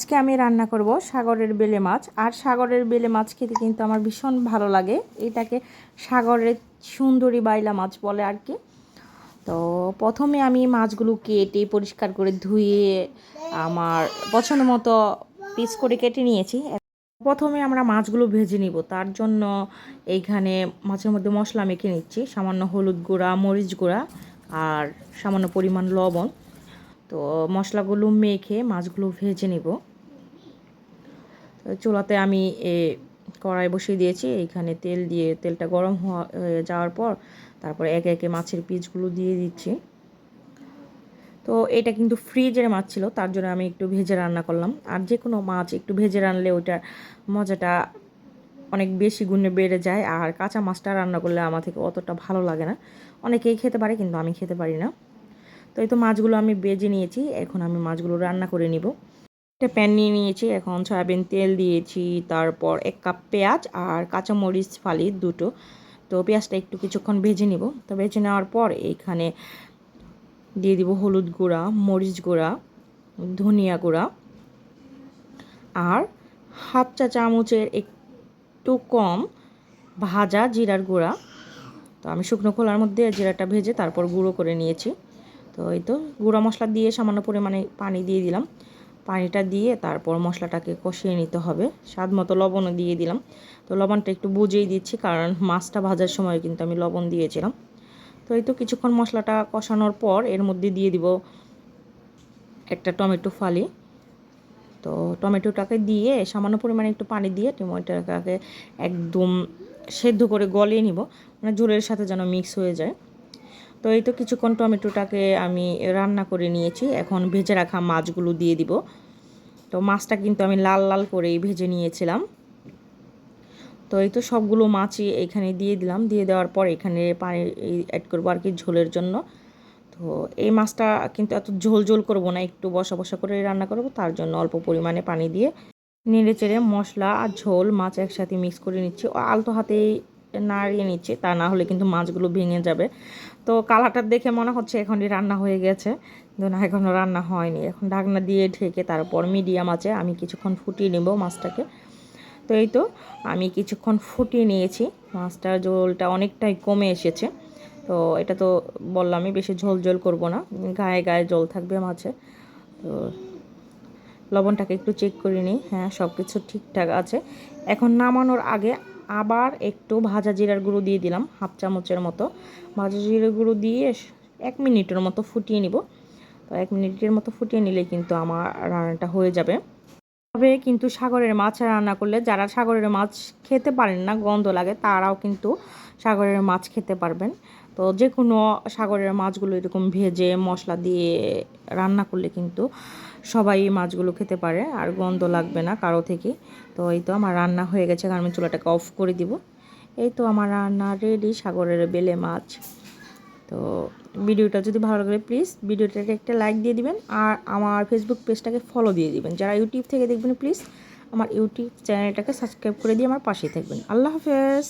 আজকে আমি রান্না করব সাগরের বেলে মাছ। আর সাগরের বেলে মাছ খেতে কিন্তু আমার ভীষণ ভালো লাগে। এটাকে সাগরের সুন্দরী বাইলা মাছ বলে আর কি। তো প্রথমে আমি মাছগুলো কেটে পরিষ্কার করে ধুয়ে আমার পছন্দ মতো পিস করে কেটে নিয়েছি। প্রথমে আমরা মাছগুলো ভেজে নিব। তার জন্য এইখানে মাছের মধ্যে মশলা মেখে নিচ্ছি। সামান্য হলুদ গুঁড়া, মরিচ গুঁড়া আর সামান্য পরিমাণ লবণ। তো মশলাগুলো মেখে মাছগুলো ভেজে নিব। চুলাতে আমি এ কড়াই বসিয়ে দিয়েছি, এইখানে তেল দিয়ে তেলটা গরম হওয়া হয়ে যাওয়ার পর তারপর একে একে মাছের পিসগুলো দিয়ে দিচ্ছি। তো এটা কিন্তু ফ্রিজের মাছ ছিল, তার জন্য আমি একটু ভেজে রান্না করলাম। আর যে কোনো মাছ একটু ভেজে রানলে ওইটার মজাটা অনেক বেশি গুণে বেড়ে যায়, আর কাঁচা মাছটা রান্না করলে আমার থেকে অতটা ভালো লাগে না। অনেকেই খেতে পারে, কিন্তু আমি খেতে পারি না। তো এই তো মাছগুলো আমি বেজে নিয়েছি, এখন আমি মাছগুলো রান্না করে নিব। একটা প্যান নিয়ে নিয়েছি। এখন সয়াবিন তেল দিয়েছি, তারপর এক কাপ পেঁয়াজ আর কাঁচামরিচ ফালি দুটো। তো পেঁয়াজটা একটু কিছুক্ষণ ভেজে নিব। তো ভেজে নেওয়ার পর এইখানে দিয়ে দিব হলুদ গুঁড়া, মরিচ গুঁড়া, ধনিয়া গুঁড়া আর হাফ চা চামচের একটু কম ভাজা জিরার গুঁড়া। তো আমি শুকনো খোলার মধ্যে জিরাটা ভেজে তারপর গুঁড়ো করে নিয়েছি। তো এই তো গুঁড়া মশলা দিয়ে সামান্য পরিমাণে পানি দিয়ে দিলাম। পানিটা দিয়ে তারপর মশলাটাকে কষিয়ে নিতে হবে। স্বাদ মতো লবণও দিয়ে দিলাম। তো লবণটা একটু বুঝেই দিচ্ছি, কারণ মাছটা ভাজার সময় কিন্তু আমি লবণ দিয়েছিলাম। তো এই তো কিছুক্ষণ মশলাটা কষানোর পর এর মধ্যে দিয়ে দিব একটা টমেটো ফালি। তো টমেটোটাকে দিয়ে সামান্য পরিমাণে একটু পানি দিয়ে টমেটোটাকে একদম সেদ্ধ করে গলিয়ে নিব। মানে ঝোলের সাথে যেন মিক্স হয়ে যায়। তো এই তো কিছুক্ষণ টমেটোটাকে আমি রান্না করে নিয়েছি। এখন ভেজে রাখা মাছগুলো দিয়ে দিব। তো মাছটা কিন্তু আমি লাল লাল করেই ভেজে নিয়েছিলাম। তো এই তো সবগুলো মাছই এখানে দিয়ে দিলাম। দিয়ে দেওয়ার পর এখানে পানি অ্যাড করব আর কি ঝোলের জন্য। তো এই মাছটা কিন্তু এত ঝোল ঝোল করব না, একটু বসা বসা করে রান্না করব, তার জন্য অল্প পরিমাণে পানি দিয়ে নেড়ে চেড়ে মশলা আর ঝোল মাছ একসাথে মিক্স করে নিচ্ছি। আলতো হাতেই নাড়িয়ে নিচ্ছি, তা না হলে কিন্তু মাছগুলো ভেঙে যাবে। তো কালারটা দেখে মনে হচ্ছে এখনই রান্না হয়ে গেছে। কিন্তু না এখনও রান্না হয়নি। এখন ঢাকনা দিয়ে ঢেকে তারপর মিডিয়াম আছে, আমি কিছুক্ষণ ফুটিয়ে নেব মাছটাকে। তো এই তো, আমি কিছুক্ষণ ফুটিয়ে নিয়েছি। মাছটার ঝোলটা অনেকটাই কমে এসেছে। তো এটা তো বললামই, বেশি ঝোল ঝোল করব না, গায়ে গায়ে জল থাকবে মাছে। তো লবণটাকে একটু চেক করে নিই। হ্যাঁ সব কিছু ঠিকঠাক আছে। এখন নামানোর আগে আবার একটু ভাজা জিরার গুঁড়ো দিয়ে দিলাম, হাফ চামচের মতো। ভাজা জিরার গুঁড়ো দিয়ে এক মিনিটের মতো ফুটিয়ে নিব। তো এক মিনিটের মতো ফুটিয়ে নিলে কিন্তু আমার রান্নাটা হয়ে যাবে। তবে কিন্তু সাগরের মাছ রান্না করলে যারা সাগরের মাছ খেতে পারেন না, গন্ধ লাগে, তারাও কিন্তু সাগরের মাছ খেতে পারবেন। তো যে কোনো সাগরের মাছগুলো এরকম ভেজে মশলা দিয়ে রান্না করলে কিন্তু সবাই মাছগুলো খেতে পারে, আর গন্ধ লাগবে না কারও থেকে। তো এই তো আমার রান্না হয়ে গেছে আমি চুলাটাকে অফ করে দিব। এই তো আমার রান্না রেডি সাগরের বেলে মাছ। তো ভিডিওটা যদি ভালো লাগে প্লিজ ভিডিওটাকে একটা লাইক দিয়ে দিবেন, আর আমার ফেসবুক পেজটাকে ফলো দিয়ে দিবেন। যারা ইউটিউব থেকে দেখবেন প্লিজ আমার ইউটিউব চ্যানেলটাকে সাবস্ক্রাইব করে দিয়ে আমার পাশেই থাকবেন। আল্লাহ হাফেজ!